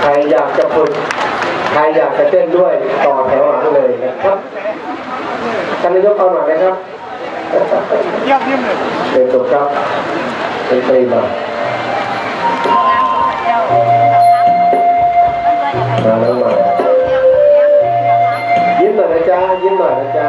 ใครอยากจะฝึก ใครอยากจะเต้นด้วยต่อแถวหลังเลยนะครับท่านนายกเอาหน่อยนะครับเยี่ยมเยี่ยมเลยเป็นตัวครับเป็นตรีมามาแล้วมายิ้มหน่อยนะจ๊ะยิ้มหน่อยนะจ๊ะ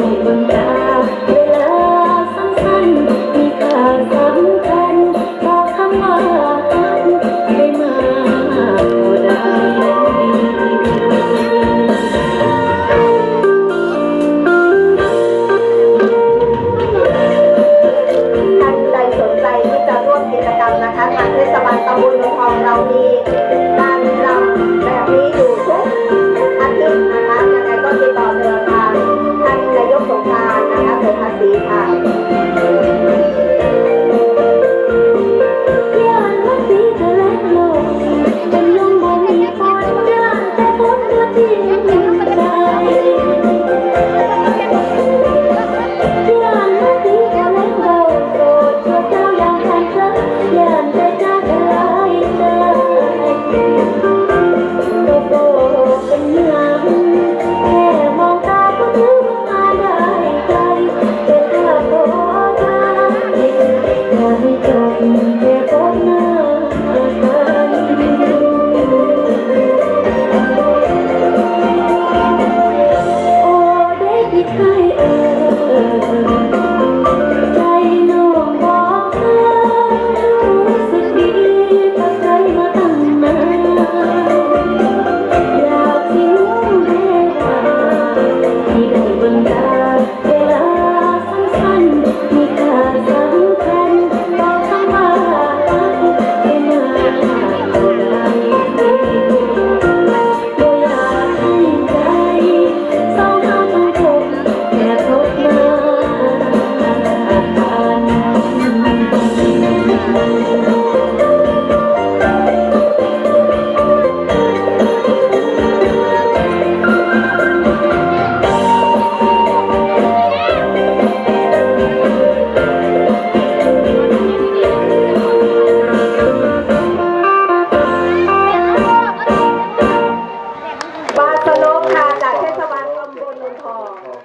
the night.